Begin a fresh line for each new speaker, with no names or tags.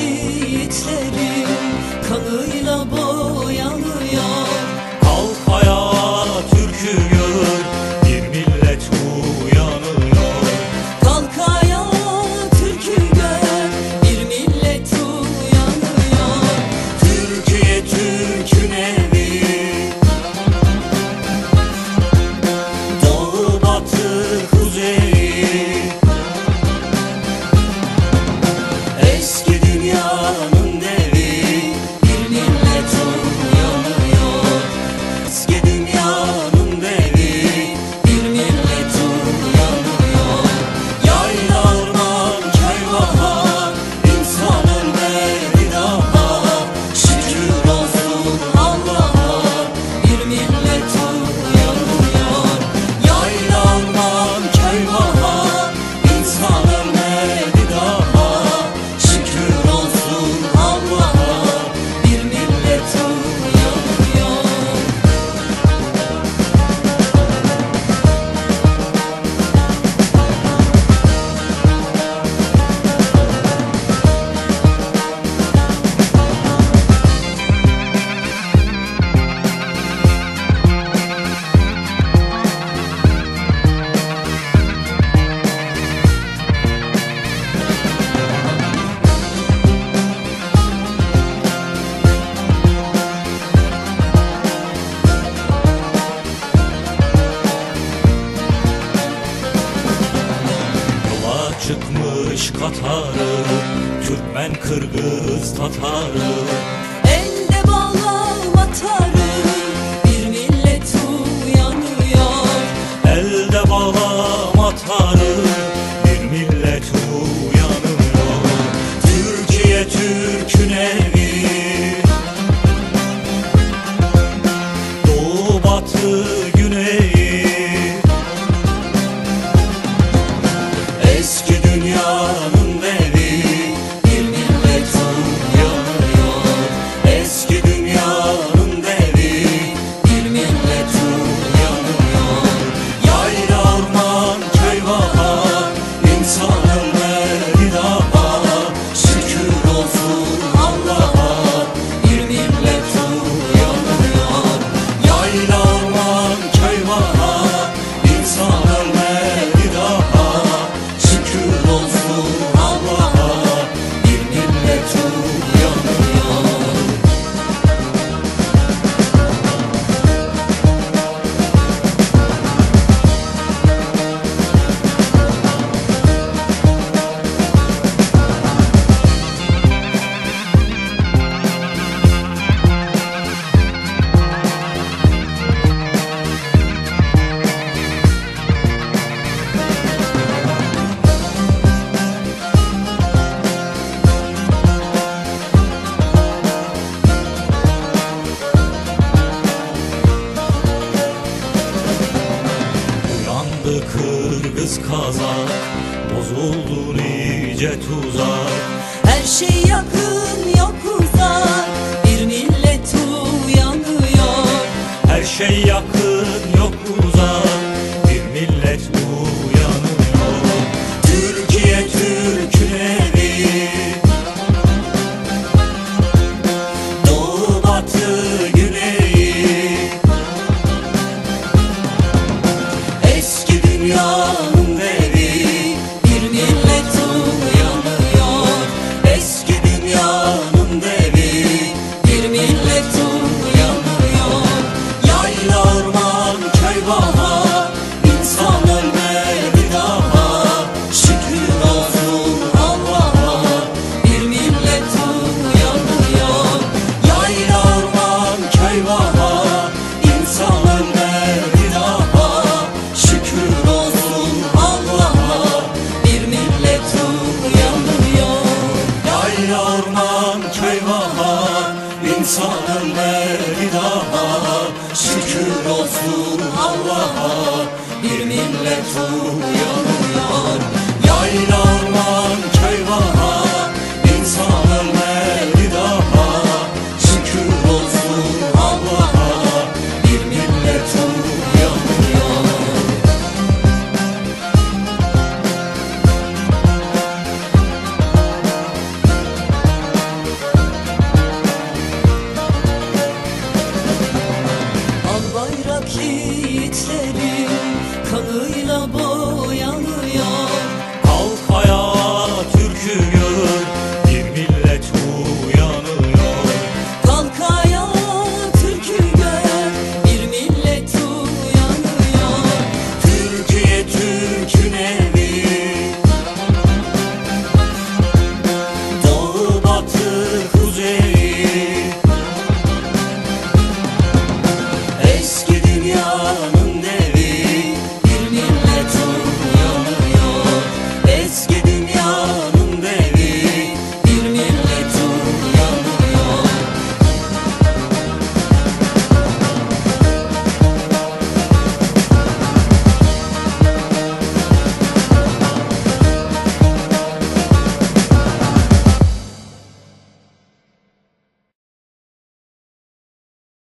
yiğitlerin kanıyla boğulur çıkmış Katar'ı Türkmen, Kırgız, Tatar'ı.
Elde bağla vatarı Bir millet uyanıyor.
Elde bağla vatarı Bir millet uyanıyor. Türkiye Türk'ün Doğu Batı Kırgız Kazak Bozuldu nice tuzak.
Her şey yakın yok uzak Bir millet uyanıyor.
Her şey yakın. England fool.